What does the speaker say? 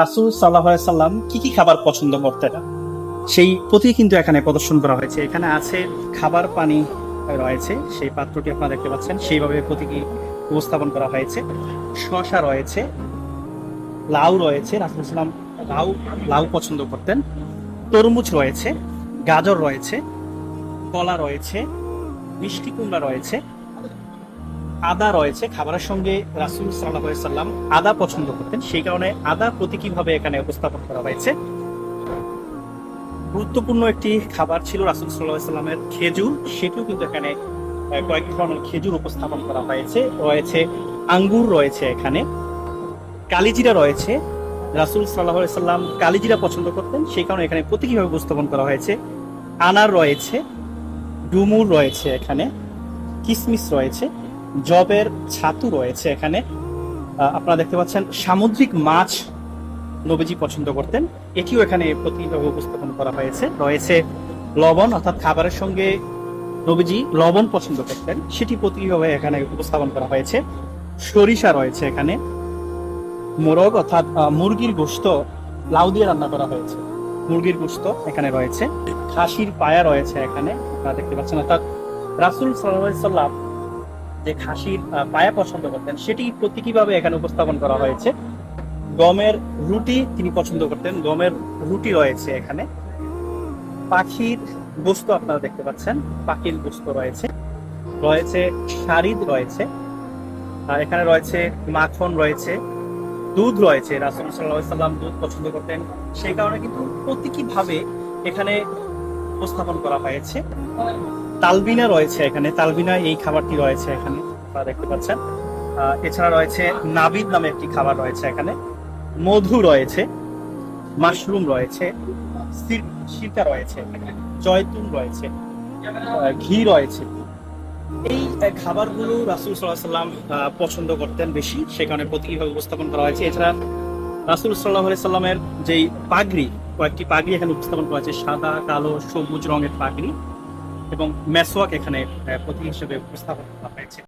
রাসুল সাল্লাহ সাল্লাম কি কি খাবার পছন্দ করতেন? সেই প্রতি কিন্তু এখানে প্রদর্শন করা হয়েছে। এখানে আছে খাবার পানি রয়েছে, সেই পাত্রটি আপনারা দেখতে পাচ্ছেন। সেইভাবে প্রতীকী উপস্থাপন করা হয়েছে। শশা রয়েছে, লাউ রয়েছে, রাসুল সাল্লাম লাউ লাউ পছন্দ করতেন। তরমুজ রয়েছে, গাজর রয়েছে, কলা রয়েছে, মিষ্টি কুমড়া রয়েছে। আদা রয়েছে, খাবারের সঙ্গে রাসুল সাল্লাম আদা পছন্দ করতেন। সেই কারণে আদা প্রতীকীভাবে এখানে উপস্থাপন করা হয়েছে? গুরুত্বপূর্ণ একটি খাবার ছিল রাসুল সাল্লামের খেজুর। সেটিও কিন্তু এখানে কয়েক ধরনের খেজুর উপস্থাপন করা হয়েছে। রয়েছে আঙ্গুর রয়েছে এখানে। কালিজিরা রয়েছে। রাসুল সাল্লাহ সাল্লাম কালিজিরা পছন্দ করতেন। সেই কারণে এখানে প্রতীকীভাবে উপস্থাপন করা হয়েছে? আনার রয়েছে, ডুমুর রয়েছে এখানে, কিসমিস রয়েছে। জবের ছাতু রয়েছে এখানে। আপনারা দেখতে পাচ্ছেন, সামুদ্রিক মাছ নবীজি পছন্দ করতেন। এটিও এখানে প্রতিভাবে উপস্থাপন করা হয়েছে। রয়েছে লবণ, অর্থাৎ খাবারের সঙ্গে নবীজি লবণ পছন্দ করতেন। সেটি প্রতীকীভাবে এখানে উপস্থাপন করা হয়েছে। সরিষা রয়েছে এখানে। মোরগ, অর্থাৎ মুরগির গোস্ত লাউ দিয়ে রান্না করা হয়েছে। মুরগির গোস্ত এখানে রয়েছে। খাসির পায়া রয়েছে এখানে। আপনারা দেখতে পাচ্ছেন, অর্থাৎ রাসুল সাল্লাহ যে খাসির পায়া পছন্দ করতেন, সেটি প্রতীকীভাবে এখানে উপস্থাপন করা হয়েছে? গমের রুটি তিনি পছন্দ করতেন, গমের রুটি রয়েছে এখানে। পাখির বস্তু আপনারা দেখতে পাচ্ছেন, পাখির বস্তু রয়েছে। রয়েছে শারিদ রয়েছে, আর এখানে রয়েছে মাখন রয়েছে, দুধ রয়েছে। রাসুল সাল্লাম দুধ পছন্দ করতেন। সেই কারণে কিন্তু প্রতীকীভাবে এখানে উপস্থাপন করা হয়েছে। তালবিনা রয়েছে এখানে, তালবিনা এই খাবারটি রয়েছে এখানে, আপনারা দেখতে পাচ্ছেন। এছাড়া রয়েছে নাবিদ নামে একটি খাবার রয়েছে এখানে, মধু রয়েছে, মাশরুম রয়েছে, সির- সিরকা রয়েছে, জয়তুন রয়েছে ঘি রয়েছে। এই খাবারগুলো রাসুল সাল্লাহ সাল্লাম পছন্দ করতেন বেশি সে কারণে প্রতীকীভাবে উপস্থাপন করা হয়েছে। এছাড়া রাসুল সাল্লাহ সাল্লামের যেই পাগড়ি, কয়েকটি পাগড়ি এখানে উপস্থাপন করা হয়েছে, সাদা, কালো, সবুজ রঙের পাগড়ি। এবং মেসোয়াক এখানে প্রতীক হিসেবে উপস্থাপন করা হয়েছে।